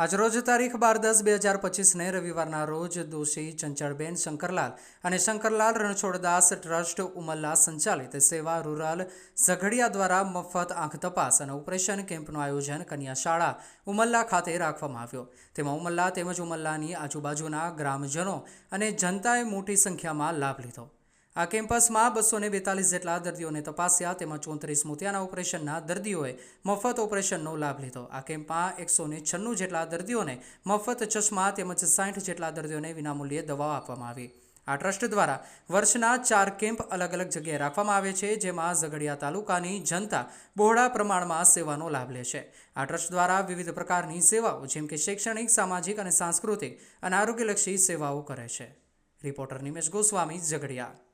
આજરોજ તારીખ બાર દસ બે હજાર પચીસને રવિવારના રોજ દોષી ચંચળબેન શંકરલાલ અને શંકરલાલ રણછોડદાસ ટ્રસ્ટ ઉમલ્લા સંચાલિત સેવા રૂરલ ઝઘડિયા દ્વારા મફત આંખ તપાસ અને ઓપરેશન કેમ્પનું આયોજન કન્યા શાળા ઉમલ્લા ખાતે રાખવામાં આવ્યો. તેમાં ઉમલ્લા તેમજ ઉમલ્લાની આજુબાજુના ગ્રામજનો અને જનતાએ મોટી સંખ્યામાં લાભ લીધો. આ કેમ્પસમાં બસો ને બેતાલીસ જેટલા દર્દીઓને તપાસ્યા તેમાં ચોત્રીસ મોતિયાના ઓપરેશનના દર્દીઓએ મફત ઓપરેશનનો લાભ લીધો. આ કેમ્પમાં એકસો ને છન્નું જેટલા દર્દીઓને મફત ચશ્મા તેમજ સાઠ જેટલા દર્દીઓને વિનામૂલ્યે દવાઓ આપવામાં આવી. આ ટ્રસ્ટ દ્વારા વર્ષના ચાર કેમ્પ અલગ અલગ જગ્યાએ રાખવામાં આવે છે, જેમાં ઝઘડિયા તાલુકાની જનતા બહોળા પ્રમાણમાં સેવાનો લાભ લે છે. આ ટ્રસ્ટ દ્વારા વિવિધ પ્રકારની સેવાઓ, જેમ કે શૈક્ષણિક, સામાજિક અને સાંસ્કૃતિક અને આરોગ્યલક્ષી સેવાઓ કરે છે. રિપોર્ટર નિમેશ ગોસ્વામી, ઝઘડિયા.